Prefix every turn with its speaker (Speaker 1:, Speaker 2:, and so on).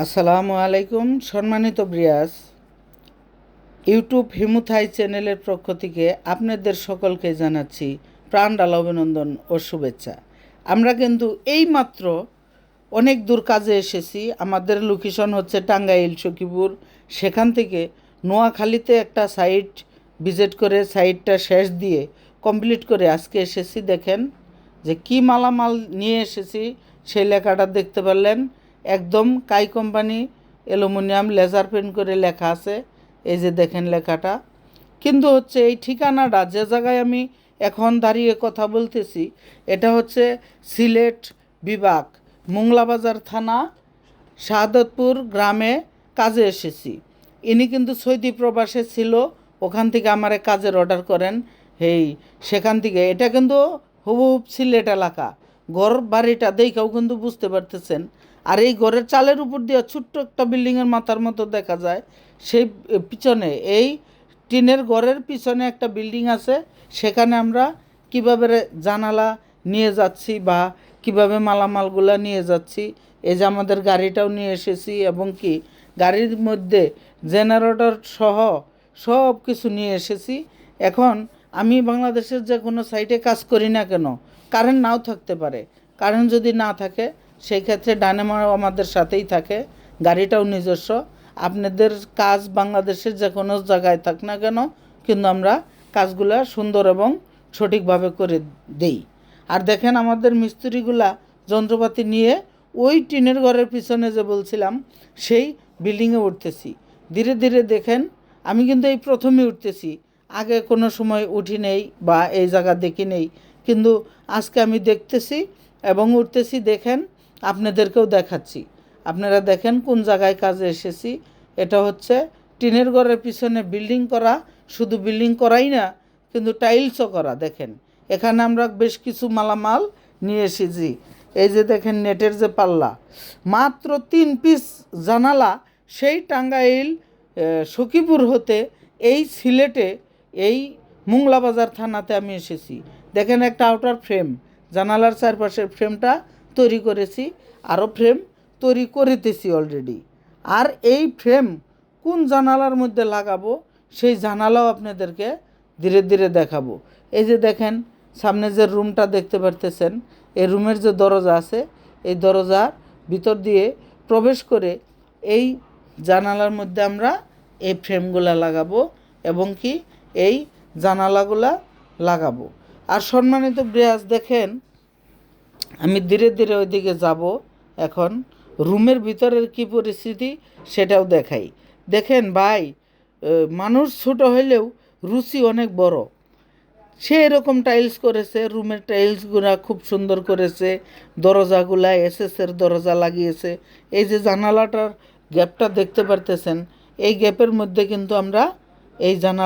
Speaker 1: আসসালামু আলাইকুম, সম্মানিত ব্রিয়াস ইউটিউব হিমুথাই চ্যানেলের পক্ষ থেকে আপনাদের সকলকে জানাচ্ছি প্রাণডাল অভিনন্দন ও শুভেচ্ছা। আমরা কিন্তু এইমাত্র অনেক দূর কাজে এসেছি। আমাদের লোকেশন হচ্ছে টাঙ্গাইল, সখীপুর। সেখান থেকে নোয়াখালীতে একটা সাইট ভিজিট করে সাইটটা শেষ দিয়ে কমপ্লিট করে আজকে এসেছি। দেখেন যে কি মালামাল নিয়ে এসেছি, সেই লেখাটা দেখতে পারলেন। একদম কাই কোম্পানি অ্যালুমিনিয়াম লেজার পেন্ট করে লেখা আছে। এই যে দেখেন লেখাটা। কিন্তু হচ্ছে এই ঠিকানাটা যে জায়গায় আমি এখন দাঁড়িয়ে কথা বলতেছি, এটা হচ্ছে সিলেট বিভাগ, মোংলাবাজার থানা, শাহাদতপুর গ্রামে কাজে এসেছি। ইনি কিন্তু সৌদি প্রবাসে ছিল, ওখান থেকে আমারে কাজের অর্ডার করেন। এই সেখান থেকে। এটা কিন্তু হুবহুব সিলেট এলাকা। ঘর বাড়িটা দেখেও কিন্তু বুঝতে পারতেছেন। আর এই ঘরের চালের উপর দিয়ে ছোট্ট একটা বিল্ডিংয়ের মাথার মতো দেখা যায়। সেই পিছনে, এই টিনের ঘরের পিছনে একটা বিল্ডিং আছে। সেখানে আমরা কীভাবে জানালা নিয়ে যাচ্ছি বা কীভাবে মালামালগুলো নিয়ে যাচ্ছি, এই যে আমাদের গাড়িটাও নিয়ে এসেছি এবং কি গাড়ির মধ্যে জেনারেটর সহ সব কিছু নিয়ে এসেছি। এখন আমি বাংলাদেশের যে কোনো সাইটে কাজ করি না কেন কারেন্ট নাও থাকতে পারে। কারেন্ট যদি না থাকে সেই ক্ষেত্রে ডানেমাও আমাদের সাথেই থাকে, গাড়িটাও নিজস্ব। আপনাদের কাজ বাংলাদেশের যে কোনো জায়গায় থাক না কেন, কিন্তু আমরা কাজগুলা সুন্দর এবং সঠিকভাবে করে দেই। আর দেখেন আমাদের মিস্ত্রিগুলা যন্ত্রপাতি নিয়ে ওই টিনের ঘরের পিছনে যে বলছিলাম, সেই বিল্ডিংয়ে উঠতেছি। ধীরে ধীরে দেখেন, আমি কিন্তু এই প্রথমে উঠতেছি। আগে কোনো সময় উঠি নেই বা এই জায়গা দেখি নেই। কিন্তু আজকে আমি দেখতেছি এবং উঠতেছি দেখেন আপনাদেরকেও দেখাচ্ছি। আপনারা দেখেন কোন জায়গায় কাজে এসেছি। এটা হচ্ছে টিনের ঘরের পিছনে বিল্ডিং করা। শুধু বিল্ডিং করাই না, কিন্তু টাইলসও করা, দেখেন। এখানে আমরা বেশ কিছু মালামাল নিয়ে এসেছি। এই যে দেখেন নেটের যে পাল্লা। মাত্র তিন পিস জানালা, সেই টাঙ্গাইল সখীপুর হতে এই সিলেটে, এই মুংলাবাজার থানাতে আমি এসেছি। দেখেন একটা আউটার ফ্রেম জানালার চারপাশের ফ্রেমটা তৈরি করেছি আরও ফ্রেম তৈরি করিতেছি অলরেডি আর এই ফ্রেম কোন জানালার মধ্যে লাগাবো, সেই জানালাও আপনাদেরকে ধীরে ধীরে দেখাবো। এই যে দেখেন, সামনে যে রুমটা দেখতে পারতেছেন, এই রুমের যে দরজা আছে, এই দরজার ভিতর দিয়ে প্রবেশ করে এই জানালার মধ্যে আমরা এই ফ্রেমগুলা লাগাবো এবং কি এই জানালাগুলা লাগাবো। আর সম্মানিত ব্রিয়াজ দেখেন আমি ধীরে ধীরে ওইদিকে যাব। এখন রুমের ভিতরের কি পরিস্থিতি সেটাও দেখাই। দেখেন ভাই মানুষ ছোট হইলেও রুচি অনেক বড়। সে এরকম টাইলস করেছে, রুমের টাইলসগুলা খুব সুন্দর করেছে দরজাগুলা এসএসের দরজা লাগিয়েছে। এই যে জানালাটার গ্যাপটা দেখতে পারতেছেন, এই গ্যাপের মধ্যে কিন্তু আমরা এই জানালা